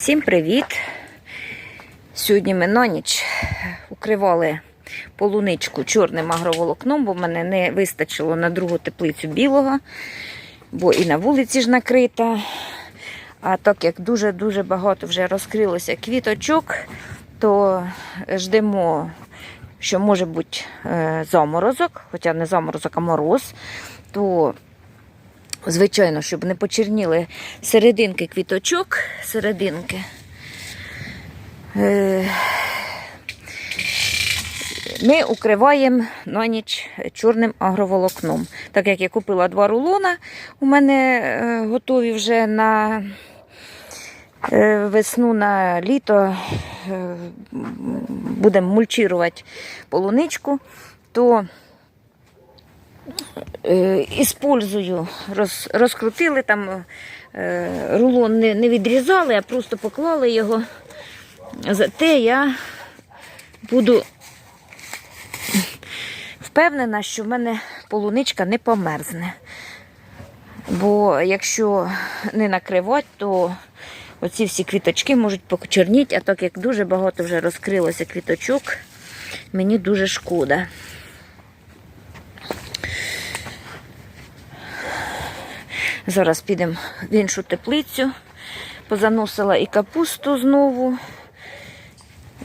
Всім привіт! Сьогодні ми на ніч укривали полуничку чорним агроволокном, бо мене не вистачило на другу теплицю білого, бо і на вулиці ж накрита. А так як дуже-дуже багато вже розкрилося квіточок, то ждемо, що може бути е, заморозок, хоча не заморозок, а мороз, то Звичайно, щоб не почерніли серединки квіточок, серединки. Е, Ми укриваємо на ніч чорним агроволокном. Так як я купила два рулона, у мене е, готові вже на е, весну, на літо будемо мульчувати полуничку, то іспользую, роз, розкрутили там е, рулон не, не відрізали, а просто поклали його. Зате я буду впевнена, що в мене полуничка не померзне. Бо якщо не накривати, то оці всі квіточки можуть почерніти, а так як дуже багато вже розкрилося квіточок, мені дуже шкода. Зараз підемо в іншу теплицю. Позаносила і капусту знову,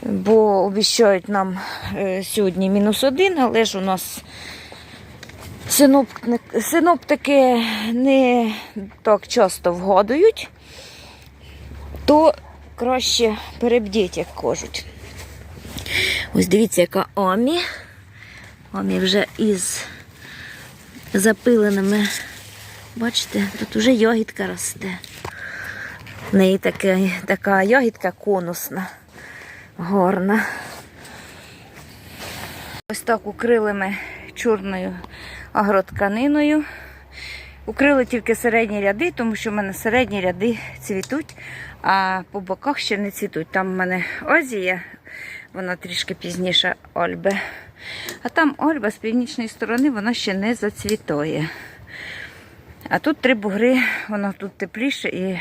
бо обіцяють нам е, сьогодні мінус один, але ж у нас синоптики, не так часто вгадують, то краще перебдіть, як кажуть. Ось дивіться, яка Омі. Омі вже із запиленими. Бачите, тут уже йогітка росте. В неї така, така йогітка конусна, горна. Ось так укрили ми чорною агротканиною. Укрили тільки середні ряди, тому що в мене середні ряди цвітуть, а по боках ще не цвітуть. Там в мене Озія, вона трішки пізніше Ольби. А там Ольба з північної сторони вона ще не зацвітує. А тут три бугри, воно тут тепліше і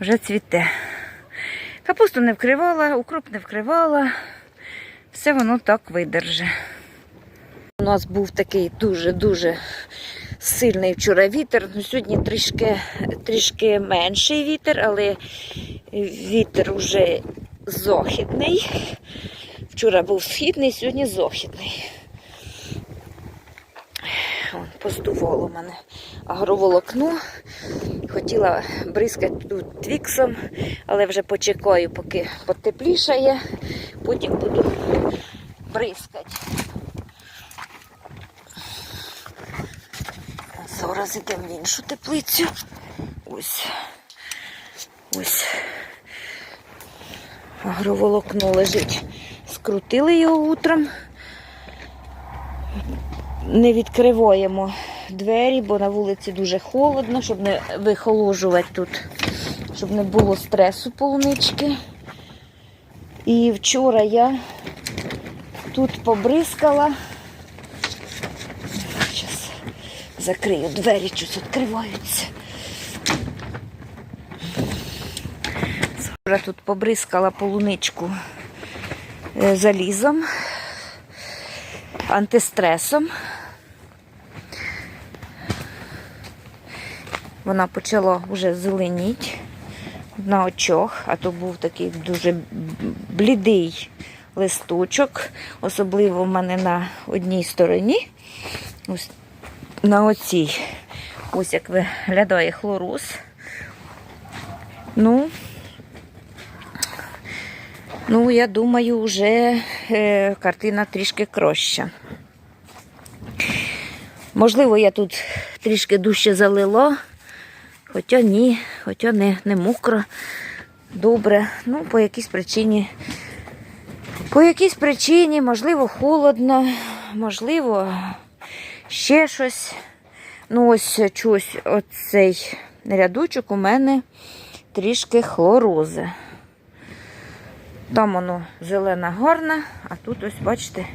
вже цвіте. Капусту не вкривала, укроп не вкривала. Все воно так видерже. У нас був такий дуже-дуже сильний вчора вітер. Ну, сьогодні трішки, трішки менший вітер, але вітер вже західний. Вчора був східний, сьогодні західний. Вон, поздувало мене агроволокно. Хотіла бризкати тут твіксом, але вже почекаю, поки потеплішає, потім буду бризкати. Зараз йдемо в іншу теплицю. Ось. Ось. Агроволокно лежить. Скрутили його утром не відкриваємо двері, бо на вулиці дуже холодно, щоб не вихоложувати тут, щоб не було стресу полунички. І вчора я тут побризкала. Зараз закрию двері, щось відкриваються. Вчора тут побризкала полуничку е, залізом, антистресом. Вона почала вже зеленіти на очах, а то був такий дуже блідий листочок, особливо в мене на одній стороні, ось на оцій. Ось як виглядає хлороз. Ну, ну, я думаю, вже е, картина трішки краща. Можливо, я тут трішки дужче залила. Хоча ні, хоча не, не мокро, добре. Ну, по якійсь причині. По якійсь причині, можливо, холодно, можливо, ще щось. Ну, ось чусь оцей рядочок у мене трішки хлорози. Там воно зелена гарна, а тут ось, бачите,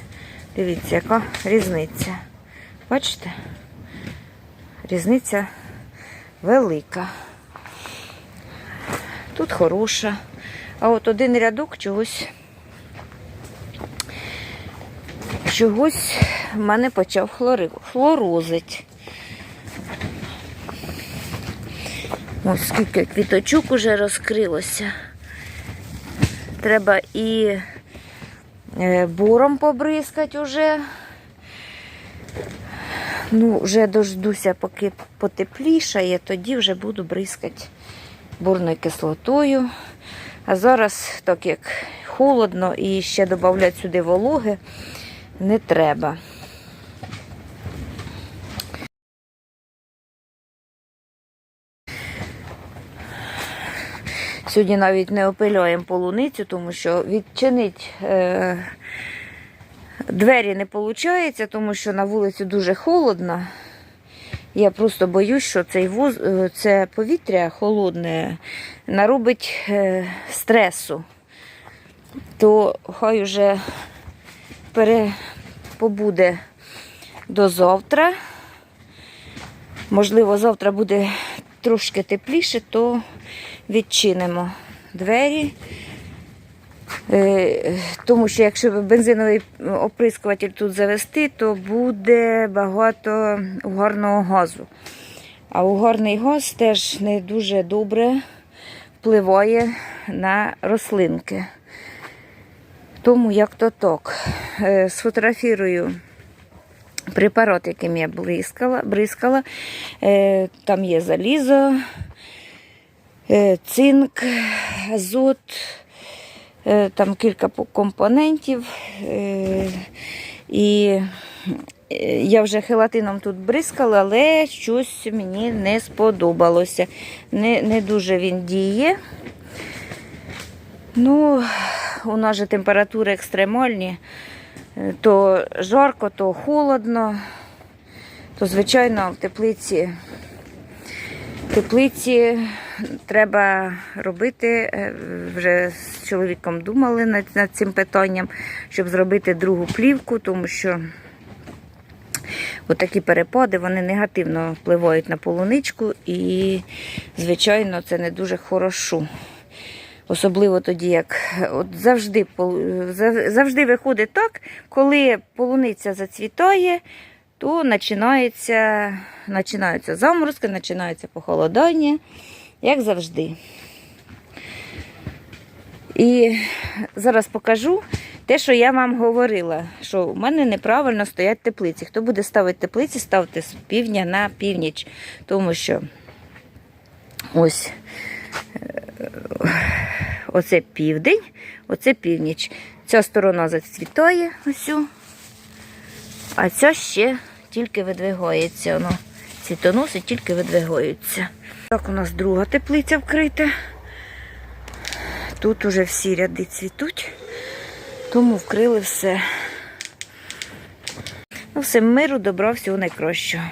дивіться, яка різниця. Бачите? Різниця велика. Тут хороша. А от один рядок чогось. Чогось в мене почав хлорозить. Ось скільки квіточок уже розкрилося. Треба і е, буром побризкати уже. Ну, вже дождуся, поки потеплішає, тоді вже буду бризкати бурною кислотою. А зараз, так як холодно і ще додати сюди вологи, не треба. Сьогодні навіть не опиляємо полуницю, тому що відчинить е, двері не виходить, тому що на вулиці дуже холодно. Я просто боюсь, що цей воз, е, це повітря холодне наробить е, стресу. То хай уже пере, побуде до завтра. Можливо, завтра буде трошки тепліше, то відчинимо двері. Е, Тому що якщо бензиновий оприскуватель тут завести, то буде багато угарного газу. А угарний газ теж не дуже добре впливає на рослинки. Тому як то так. Е, Сфотографірую препарат, яким я бризкала. бризкала. Е, Там є залізо, цинк, азот. Е, Там кілька компонентів. Е, І е, я вже хелатином тут бризкала, але щось мені не сподобалося. Не, не дуже він діє. Ну, у нас же температури екстремальні. То жарко, то холодно. То, звичайно, в теплиці в теплиці треба робити. е, Вже з чоловіком думали над, над цим питанням, щоб зробити другу плівку, тому що такі перепади вони негативно впливають на полуничку і, звичайно, це не дуже хорошо. Особливо тоді, як от завжди, завжди виходить так, коли полуниця зацвітає, то починаються заморозки, починається похолодання, як завжди. І зараз покажу те, що я вам говорила, що у мене неправильно стоять теплиці. Хто буде ставити теплиці, ставте з півдня на північ, тому що ось оце південь, оце північ. Ця сторона зацвітає усю, а ця ще тільки видвигається. Воно, цвітоноси тільки видвигаються. Так, у нас друга теплиця вкрита. Тут уже всі ряди цвітуть, тому вкрили все. Ну, все, миру, добра, всього найкращого.